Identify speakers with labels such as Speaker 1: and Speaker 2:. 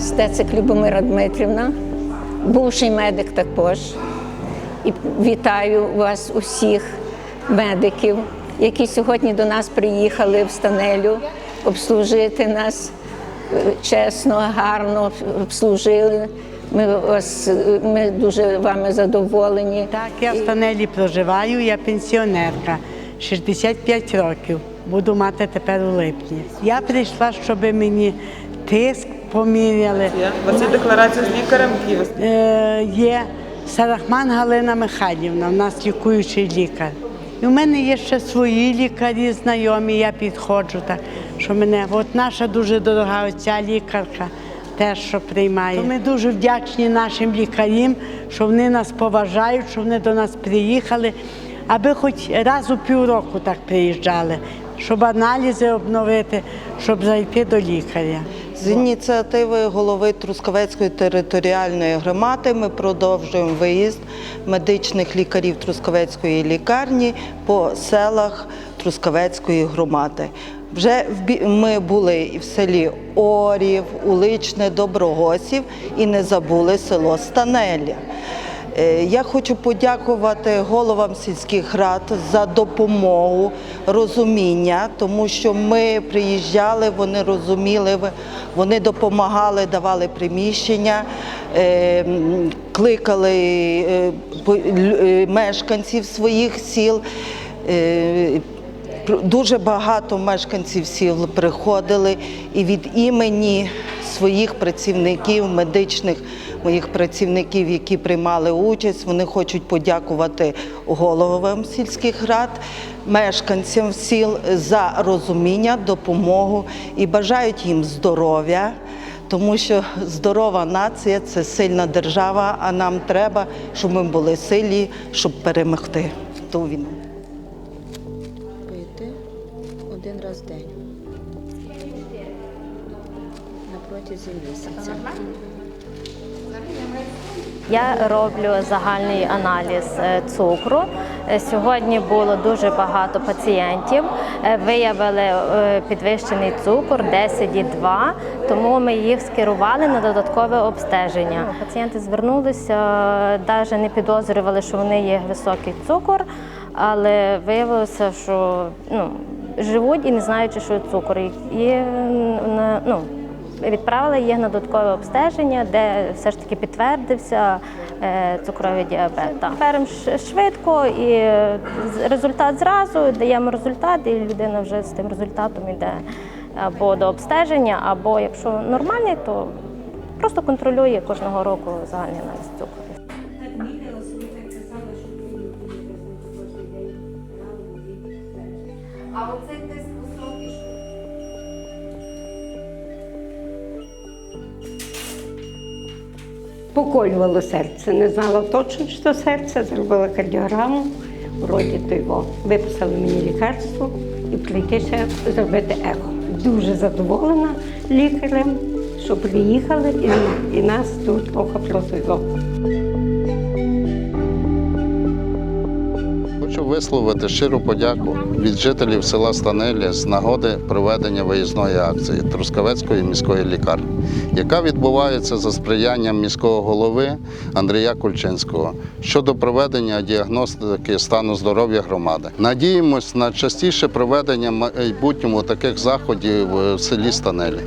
Speaker 1: Стецик Любомира Дмитрівна, бувший медик також. І вітаю вас усіх медиків, які сьогодні до нас приїхали в Станелю обслужити нас чесно, гарно обслужили. Ми, вас, ми дуже вами задоволені.
Speaker 2: Так, я в Станелі проживаю, я пенсіонерка, 65 років. Буду мати тепер у липні. Я прийшла, щоб мені тиск поміряли.
Speaker 3: У вас є декларація з лікарем Києва.
Speaker 2: Е, є Сарахман Галина Михайлівна, в нас лікуючий лікар. І в мене є ще свої лікарі, знайомі, я підходжу так, що мене, от наша дуже дорога оця лікарка теж що приймає. То ми дуже вдячні нашим лікарям, що вони нас поважають, що вони до нас приїхали, аби хоч раз у півроку так приїжджали, щоб аналізи обновити, щоб зайти до лікаря.
Speaker 4: З ініціативи голови Трускавецької територіальної громади ми продовжуємо виїзд медичних лікарів Трускавецької лікарні по селах Трускавецької громади. Вже ми були і в селі Орів, Уличне, Доброгосів і не забули село Станеля. Е, Я хочу подякувати головам сільських рад за допомогу, розуміння, тому що ми приїжджали, вони розуміли, вони допомагали, давали приміщення, е, кликали е, е, мешканців своїх сіл. Дуже багато мешканців сіл приходили і від імені своїх працівників, медичних моїх працівників, які приймали участь, вони хочуть подякувати головам сільських рад, мешканцям сіл за розуміння, допомогу і бажають їм здоров'я. Тому що здорова нація це сильна держава, а нам треба, щоб ми були сильні, щоб перемогти ту війну.
Speaker 5: пити один раз в день на протязі місяця.
Speaker 6: Я роблю загальний аналіз е, цукру. Е, Сьогодні було дуже багато пацієнтів. Е, Виявили е, підвищений цукор 10,2, тому ми їх скерували на додаткове обстеження. Пацієнти звернулися, навіть не підозрювали, що вони є високий цукор, але виявилося, що ну, живуть і не знаючи, що цукор. І ну, Відправили їх на додаткове обстеження, де все ж таки підтвердився цукровий діабет. Беремо швидко і е, результат зразу, даємо результат, і людина вже з тим результатом йде або до обстеження, або якщо нормальний, то просто контролює кожного року загальний аналіз цукру.
Speaker 7: Поколювало серце. Не знала точно, що серце, зробила кардіограму, вроді то його. Виписали мені лікарство і прийти ще зробити ехо. Дуже задоволена лікарем, що приїхали і, і нас тут трохи
Speaker 8: Хочу висловити щиру подяку від жителів села Станелі з нагоди проведення виїзної акції Трускавецької міської лікарні, яка відбувається за сприянням міського голови Андрія Кульчинського щодо проведення діагностики стану здоров'я громади. Надіємось на частіше проведення в майбутньому таких заходів в селі Станелі.